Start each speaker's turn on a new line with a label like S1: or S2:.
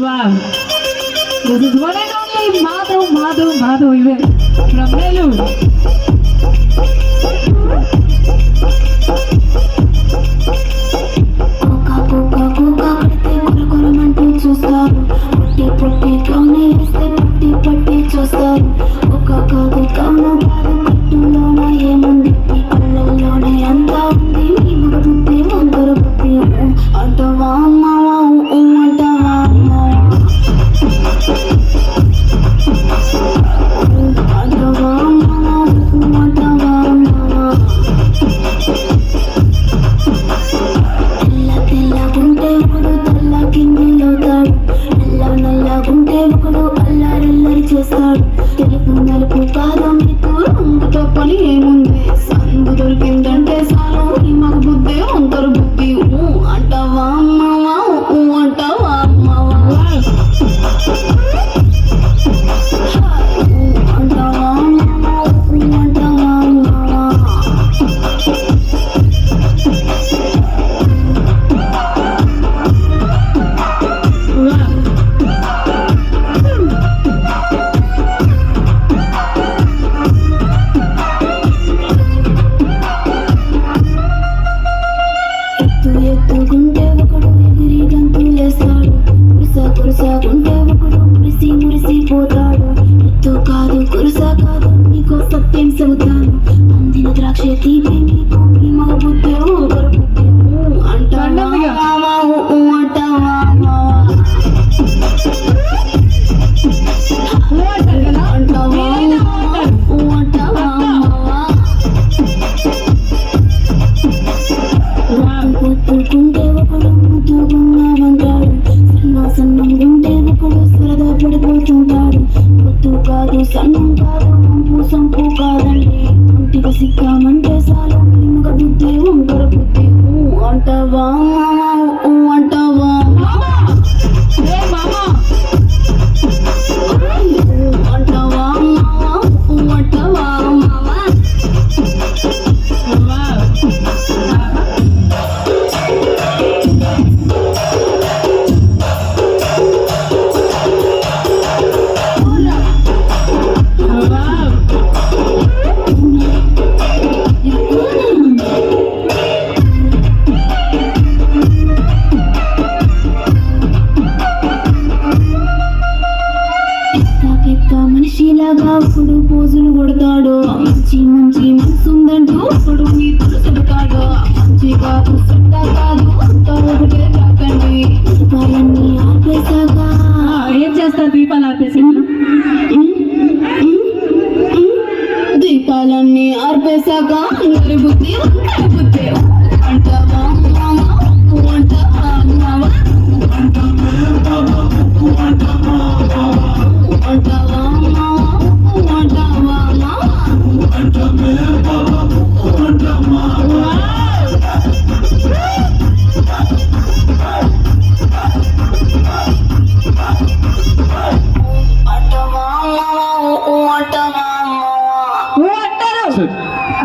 S1: Wow This is one and only Madhu, Madhu, Madhu event from Nellore.
S2: చూస్తారు పుట్టి పుట్టి కౌని వేస్తే పట్టి చూస్తారు ఒక కాదు కౌను కాదు కట్టులోన ఏముంది ఈ కళ్ళల్లోనే అంతా ఉంది బుద్ధి బుద్ధి చేస్తాడు. తెలుపు నలుపు కాదు మీకు రంగుతో పని ఏముంది సందు దొరికిందంటే అంటావా మావా.
S1: Wow.
S2: పొత్తుకుంటే ఒకడు ముద్దుగున్నామంటాడు సన్న సన్నం ఉంటే ఒకడు సరదా పడిపోతుంటాడు పొత్తు కాదు సన్నం కాదు వంపు సంపు కాదండి సిక్కామంటే సాలు నిమ్మక బుద్ధి వంకర బుద్ధి అంటవా అంటావా? పోజులు కొడతాడు మంచి మంచి మనసుందంటూ ఒకడు నీతులు చెబుతాడు మంచి కాదు చెడ్డ కాదు అంతా ఒకటే కాకండి దీపాలన్నీ ఆపేశాక?
S1: ఏం చేస్తారు దీపాలు ఆపేసి.
S2: దీపాలన్నీ ఆర్పేశాక? అందరి బుద్ధి ఒక్కటే